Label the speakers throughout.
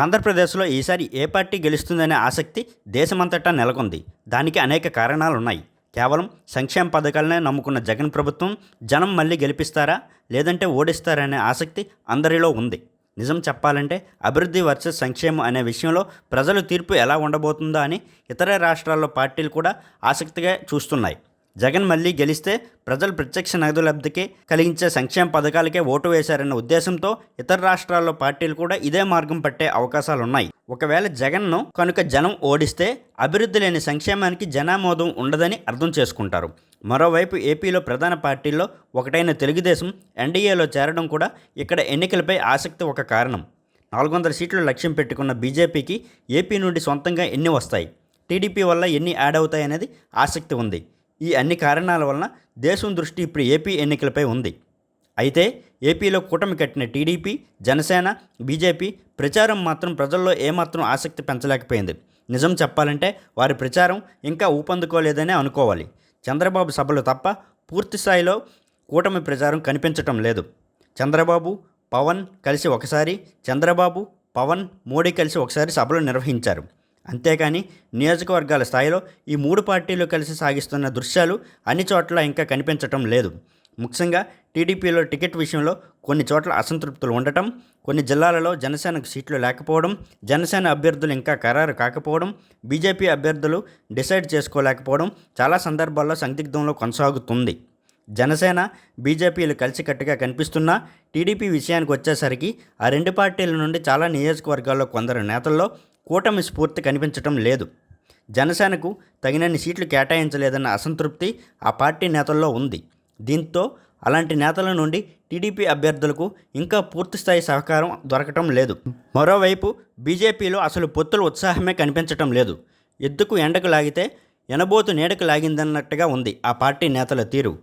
Speaker 1: ఆంధ్రప్రదేశ్లో ఈసారి ఏ పార్టీ గెలుస్తుందనే ఆసక్తి దేశమంతటా నెలకొంది. దానికి అనేక కారణాలు ఉన్నాయి కేవలం సంక్షేమ పథకాలనే నమ్ముకున్న జగన్ ప్రభుత్వం జనం మళ్ళీ గెలిపిస్తారా? లేదంటే ఓడిస్తారా అనే ఆసక్తి అందరిలో ఉంది. నిజం చెప్పాలంటే అభివృద్ధి వర్సెస్ సంక్షేమం అనే విషయంలో ప్రజల తీర్పు ఎలా ఉండబోతుందో అని ఇతర రాష్ట్రాల్లో పార్టీలు కూడా ఆసక్తిగా చూస్తున్నాయి. జగన్ మళ్ళీ గెలిస్తే ప్రజలు ప్రత్యక్ష నగదు లబ్ధికి కలిగించే సంక్షేమ పథకాలకే ఓటు వేశారన్న ఉద్దేశంతో ఇతర రాష్ట్రాల్లో పార్టీలు కూడా ఇదే మార్గం పట్టే అవకాశాలు ఉన్నాయి ఒకవేళ జగన్ను కనుక జనం ఓడిస్తే అభివృద్ధి లేని సంక్షేమానికి జనామోదం ఉండదని అర్థం చేసుకుంటారు. మరోవైపు ఏపీలో ప్రధాన పార్టీల్లో ఒకటైన తెలుగుదేశం ఎన్డీఏలో చేరడం కూడా ఇక్కడ ఎన్నికలపై ఆసక్తి ఒక కారణం. నాలుగు వందల సీట్లు లక్ష్యం పెట్టుకున్న బీజేపీకి ఏపీ నుండి సొంతంగా ఎన్ని వస్తాయి? టీడీపీ వల్ల ఎన్ని యాడ్ అవుతాయనేది ఆసక్తి ఉంది. ఈ అన్ని కారణాల వలన దేశం దృష్టి ఇప్పుడు ఏపీ ఎన్నికలపై ఉంది. అయితే ఏపీలో కూటమి కట్టిన టీడీపీ జనసేన బీజేపీ ప్రచారం మాత్రం ప్రజల్లో ఏమాత్రం ఆసక్తి పెంచలేకపోయింది. నిజం చెప్పాలంటే వారి ప్రచారం ఇంకా ఊపందుకోలేదనే అనుకోవాలి. చంద్రబాబు సభలు తప్ప పూర్తి స్థాయిలో కూటమి ప్రచారం కనిపించటం లేదు. చంద్రబాబు పవన్ కలిసి ఒకసారి చంద్రబాబు పవన్ మోడీ కలిసి ఒకసారి సభలు నిర్వహించారు. అంతేకాని నియోజకవర్గాల స్థాయిలో ఈ మూడు పార్టీలు కలిసి సాగిస్తున్న దృశ్యాలు అన్ని చోట్ల ఇంకా కనిపించటం లేదు. ముఖ్యంగా టీడీపీలో టికెట్ విషయంలో కొన్ని చోట్ల అసంతృప్తులు ఉండటం కొన్ని జిల్లాలలో జనసేనకు సీట్లు లేకపోవడం జనసేన అభ్యర్థులు ఇంకా ఖరారు కాకపోవడం బీజేపీ అభ్యర్థులు డిసైడ్ చేసుకోలేకపోవడం చాలా సందర్భాల్లో సందిగ్ధంలో కొనసాగుతుంది. జనసేన బీజేపీలు కలిసికట్టుగా కనిపిస్తున్నా టీడీపీ విషయానికి వచ్చేసరికి ఆ రెండు పార్టీల నుండి చాలా నియోజకవర్గాల్లో కొందరు నేతల్లో కూటమి స్ఫూర్తి కనిపించటం లేదు. జనసేనకు తగినన్ని సీట్లు కేటాయించలేదన్న అసంతృప్తి ఆ పార్టీ నేతల్లో ఉంది. దీంతో అలాంటి నేతల నుండి టీడీపీ అభ్యర్థులకు ఇంకా పూర్తిస్థాయి సహకారం దొరకటం లేదు. మరోవైపు బీజేపీలో అసలు పొత్తుల ఉత్సాహమే కనిపించటం లేదు. ఎద్దుకు ఎండకు లాగితే ఎనబోతు నీడకు లాగిందన్నట్టుగా ఉంది ఆ పార్టీ నేతల తీరు.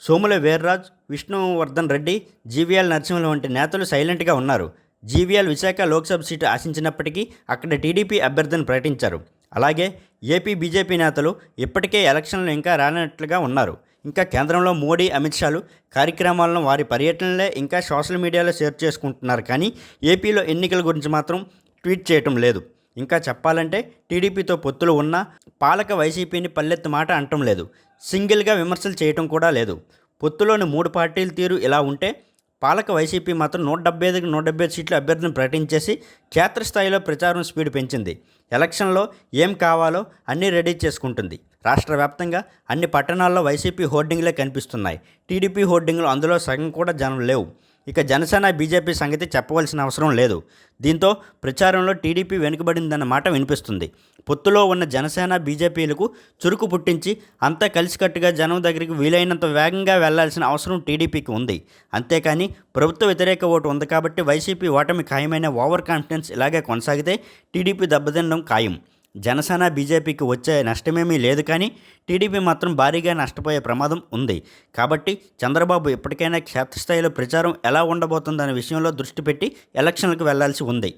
Speaker 1: సోముల వీర్రాజ్ విష్ణువర్ధన్ రెడ్డి జీవీఎల్ నరసింహుల వంటి నేతలు సైలెంట్గా ఉన్నారు. జీవీఎల్ విశాఖ లోక్సభ సీటు ఆశించినప్పటికీ అక్కడ టీడీపీ అభ్యర్థిని ప్రకటించారు. అలాగే ఏపీ బీజేపీ నేతలు ఇప్పటికే ఎలక్షన్లు ఇంకా రానట్లుగా ఉన్నారు. ఇంకా కేంద్రంలో మోడీ అమిత్ షాలు కార్యక్రమాలను వారి పర్యటనలే ఇంకా సోషల్ మీడియాలో షేర్ చేసుకుంటున్నారు. కానీ ఏపీలో ఎన్నికల గురించి మాత్రం ట్వీట్ చేయటం లేదు. ఇంకా చెప్పాలంటే టీడీపీతో పొత్తులు ఉన్నా పాలక వైసీపీని పల్లెత్తు మాట అంటం లేదు. సింగిల్గా విమర్శలు చేయటం కూడా లేదు. పొత్తులోని మూడు పార్టీల తీరు ఇలా ఉంటే పాలక వైసీపీ మాత్రం నూట డెబ్బై ఐదుకి నూట డెబ్బై ఐదు సీట్లు అభ్యర్థిని ప్రకటించేసి క్షేత్రస్థాయిలో ప్రచారం స్పీడ్ పెంచింది. ఎలక్షన్లో ఏం కావాలో అన్నీ రెడీ చేసుకుంటుంది. రాష్ట్ర వ్యాప్తంగా అన్ని పట్టణాల్లో వైసీపీ హోర్డింగ్లే కనిపిస్తున్నాయి. టీడీపీ హోర్డింగ్లు అందులో సగం కూడా జనం లేవు. ఇక జనసేన బీజేపీ సంగతి చెప్పవలసిన అవసరం లేదు. దీంతో ప్రచారంలో టీడీపీ వెనుకబడిందన్న మాట వినిపిస్తుంది. పొత్తులో ఉన్న జనసేన బీజేపీలకు చురుకు పుట్టించి అంతా కలిసికట్టుగా జనం దగ్గరికి వీలైనంత వేగంగా వెళ్ళాల్సిన అవసరం టీడీపీకి ఉంది. అంతేకాని ప్రభుత్వ వ్యతిరేక ఓటు ఉంది కాబట్టి వైసీపీ ఓటమి ఖాయమైన ఓవర్ కాన్ఫిడెన్స్ ఇలాగే కొనసాగితే టీడీపీ దెబ్బతినడం ఖాయం. జనసేన బీజేపీకి వచ్చే నష్టమేమీ లేదు కానీ టీడీపీ మాత్రం భారీగా నష్టపోయే ప్రమాదం ఉంది. కాబట్టి చంద్రబాబు ఎప్పటికైనా క్షేత్రస్థాయిలో ప్రచారం ఎలా ఉండబోతుందనే విషయంలో దృష్టి పెట్టి ఎలక్షన్లకు వెళ్ళాల్సి ఉంది.